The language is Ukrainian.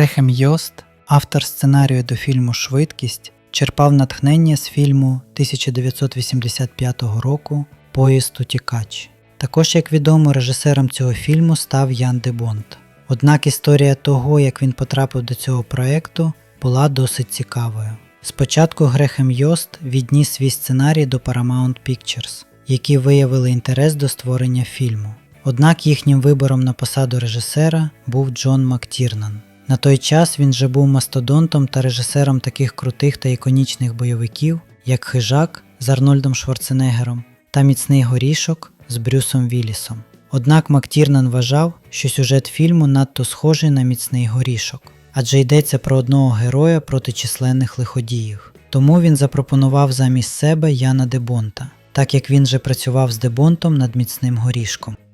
Грехем Йост, автор сценарію до фільму Швидкість, черпав натхнення з фільму 1985 року Поїзд утікач. Також, як відомо, режисером цього фільму став Ян де Бонд. Однак історія того, як він потрапив до цього проекту, була досить цікавою. Спочатку Грехем Йост відніс свій сценарій до Paramount Pictures, які виявили інтерес до створення фільму. Однак їхнім вибором на посаду режисера був Джон Мактірнан. На той час він вже був мастодонтом та режисером таких крутих та іконічних бойовиків, як Хижак з Арнольдом Шварценеггером та Міцний горішок з Брюсом Віллісом. Однак Мактірнан вважав, що сюжет фільму надто схожий на міцний горішок, адже йдеться про одного героя проти численних лиходіїв. Тому він запропонував замість себе Яна Дебонта, так як він же працював з Дебонтом над міцним горішком.